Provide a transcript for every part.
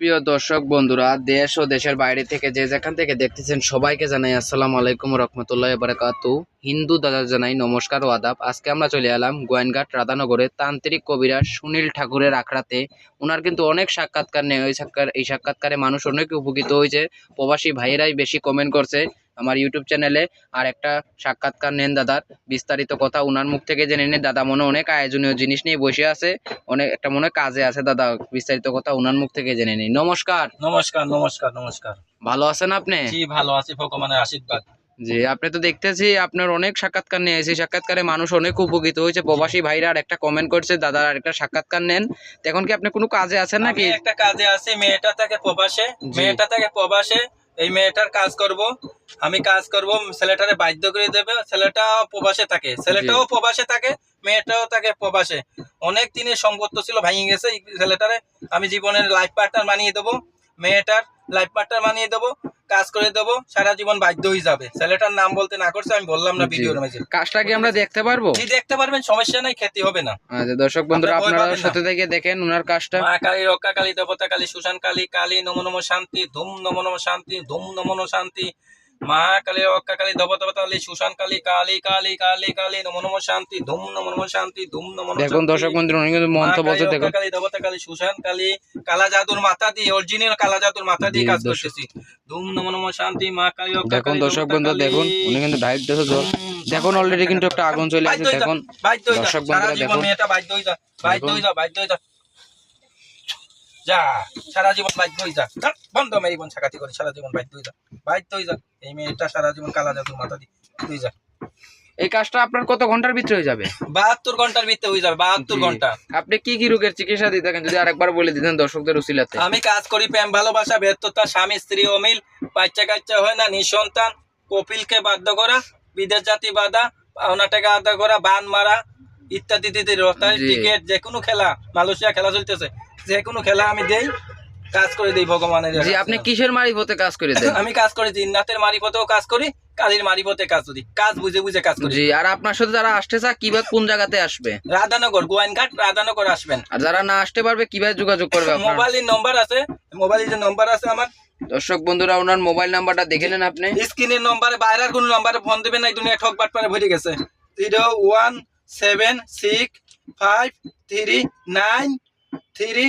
প্রিয় দর্শক বন্ধুরা, দেশ ও দেশের বাইরে থেকে যে যেখান থেকে দেখতেছেন সবাইকে জানাই আসসালামু আলাইকুম রহমতুল্লাহ বারাকাত হিন্দু দাদা জানাই নমস্কার ও আদাব। আজকে আমরা চলে এলাম গোয়েনঘাট রাধানগরে তান্ত্রিক কবিরা সুনীল ঠাকুরের আখড়াতে। ওনার কিন্তু অনেক সাক্ষাৎকার নেই ওই সাক্ষাৎ এই সাক্ষাৎকারে মানুষ অনেক উপকৃত হয়েছে। প্রবাসী ভাইয়েরাই বেশি কমেন্ট করছে। আমার ইউটিউব চ্যানেলে আর একটা সাক্ষাৎকার নেন দাদার। বিস্তারিত কথা ওনার মুখ থেকে জেনে নিন দাদা মনে অনেক আয়োজনীয় জিনিস নিয়ে বসে আছে। অনেক একটা মনে কাজে আছে দাদা বিস্তারিত কথা ওনার মুখ থেকে জেনে নিন নমস্কার। নমস্কার নমস্কার নমস্কার। ভালো আছেন আপনি? জি ভালো আছি ভগবানের আশীর্বাদ। জি আপনি তো দেখতেছি আপনার অনেক সাক্ষাৎকার নিয়ে এসেছি। সাক্ষাৎকারে মানুষ অনেক উপকৃত হয়েছে। প্রবাসী ভাইরা আর একটা কমেন্ট করছে দাদার আর একটা সাক্ষাৎকার নেন। এখন কি আপনি কোনো কাজে আছেন নাকি? একটা কাজে আছি মেয়েটা থেকে প্রবাসে। মেয়েটা থেকে প্রবাসে। এই মেয়েটার কাজ করব। আমি কাজ করব ছেলেটারে বাধ্য করে দেবে ছেলেটা প্রবাসে থাকে। ছেলেটাও প্রবাসে থাকে মেয়েটাও থাকে প্রবাসে। অনেক দিনের সম্পর্ক ছিল ভেঙে গেছে ছেলেটারে আমি জীবনের লাইফ পার্টনার বানিয়ে দেবো মেয়েটার লাইফ পার্টনার বানিয়ে দেবো কাজ করে দেবো সারা জীবন বাধ্য হয়ে যাবে। ছেলেটার নাম বলতে না করছে আমি বললাম না ভিডিওর মাঝে। কাজটা কি আমরা দেখতে পারব? জি দেখতে পারবেন সমস্যা নাই খেতে হবে না। আচ্ছা দর্শক বন্ধুরা আপনারা সাথে থেকে দেখেন ওনার কাজটা। মা কালী রক্ষা কালী দেবতা কালী সুশান কালী কালী নম নম শান্তি ধুম নম নম শান্তি ধুম নম নম শান্তি মা কালী রক্ষা কালী দেবতা কালী সুশান কালী কালী কালী কালী কালী নম নম শান্তি ধুম নম নম শান্তি ধুম নম নম দেখুন দর্শক বন্ধুরা উনি কিন্তু মন্ত্র বলতে দেখুন কালী দেবতা কালী সুশান কালী কালা জাদুর মাথা দিয়ে অরিজিনাল কালা জাদুর মাথা দিয়ে কাজ। করতেছি ধুম নম নম শান্তি মা কালী রক্ষা দেখুন দর্শক বন্ধু দেখুন উনি কিন্তু ঢাইপ দেখো জল দেখুন অলরেডি কিন্তু একটা আগুন চলে আসছে যা, দেখুন দর্শক বন্ধুরা জীবন দেখুন। বাধ্য হয়ে যা, বাধ্য দেখুন। হয়ে যা, বাধ্য হয়ে যা। যা, সারা জীবন বাধ্য হয়ে যা। ধ্যাৎ, বন্ধ মেয়ে বোন সাকাতি করে সারা জীবন বাধ্য হয়ে যা। বাধ্য হয়ে যা এই মেয়েটা সারা জীবন কালা জাদুর মাথা দিয়ে যা। এই কাজটা আপনার কত ঘণ্টার ভিতরে হয়ে যাবে? বাহাত্তর ঘণ্টার ভিতরে হয়ে যাবে বাহাত্তর ঘণ্টা। আপনি কি কি রোগের চিকিৎসা দিয়ে থাকেন যদি আরেকবার বলে দিতেন দর্শকদের উসিলাতে। আমি কাজ করি প্রেম ভালোবাসা ব্যর্থতা স্বামী স্ত্রী অমিল বাচ্চা কাচ্চা হয় না নিঃসন্তান কপিলকে বাধ্য করা বিদেশ জাতি বাধা পাওনা টাকা আদা করা বান মারা ইত্যাদি জি। যে কোনো খেলা মালয়েশিয়া খেলা চলতেছে। যে কোনো খেলা আমি দেই কাজ করে দিই ভগবানের জি আপনি কিসের মারিফতে কাজ করে দেন? আমি কাজ করি জিন্নাতের মারিফতেও কাজ করি কালীর মারিফতে কাজ করি। কাজ বুঝে বুঝে কাজ করি। জি আর আপনার সাথে যারা আসতে চায় কীভাবে কোন জায়গাতে আসবে? রাধানগর গোয়াইনঘাট রাধানগর আসবেন। আর যারা না আসতে পারবে কীভাবে যোগাযোগ করবে আপনার? মোবাইলের নম্বর আছে মোবাইলের যে নম্বর আছে আমার। দর্শক বন্ধুরা ওনার মোবাইল নাম্বারটা দেখে নেন আপনি। স্ক্রিনের নম্বরে বাইরের কোন নম্বরে ফোন দেবেন না দুনিয়া ঠক বাট পারে ভরে গেছে। Zero one seven six five three nine three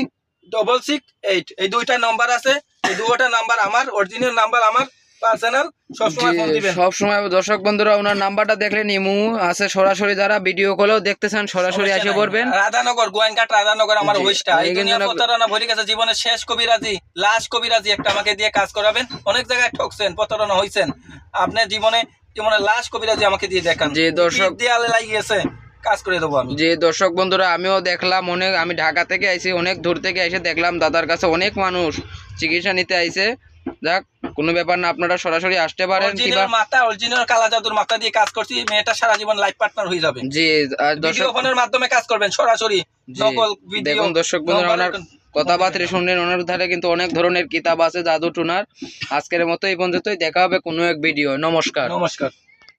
double six eight এই দুইটা নাম্বার আছে এই দুটা নাম্বার আমার অরিজিনাল নাম্বার আমার পার্সোনাল সবসময় সব সময় দর্শক বন্ধুরা ওনার নাম্বারটা দেখলে ইমু আছে সরাসরি যারা ভিডিও কলেও দেখতেছেন সরাসরি সমস্যা এসে পড়বেন। রাধানগর গোয়াইনঘাট রাধানগর আমার এই দুনিয়া প্রতারণা ভরে গেছে জীবনের শেষ কবিরাজি লাস্ট কবিরাজি একটা আমাকে দিয়ে কাজ করাবেন। অনেক জায়গায় ঠকছেন প্রতারণা হয়েছেন আপনার জীবনে জীবনের লাস্ট কবিরাজি আমাকে দিয়ে দেখান। যে দর্শক- দেয়ালে লাগিয়েছে। কাজ করে দেবো আমি। যে দর্শক বন্ধুরা আমিও দেখলাম অনেক আমি ঢাকা থেকে আইছি অনেক দূর থেকে এসে দেখলাম দাদার কাছে অনেক মানুষ চিকিৎসা নিতে আইছে। যাক কোনো ব্যাপার না আপনারা সরাসরি আসতে পারেন কিংবা মাথা অরিজিনাল কালা জাদুর মাথা দিয়ে কাজ করছি মেয়েটা সারা জীবন লাইফ পার্টনার হয়ে যাবে। জি আর ভিডিও দর্শক ফোনের মাধ্যমে কাজ করবেন সরাসরি। নকল ভিডিও দেখুন দর্শক বন্ধুরা ওনার কথাবার্তা শুনলেন ওনার ধারে কিন্তু অনেক ধরনের কিতাব আছে জাদু টুনার আজকের মতো এই পর্যন্তই দেখা হবে কোনো এক ভিডিও। নমস্কার। নমস্কার।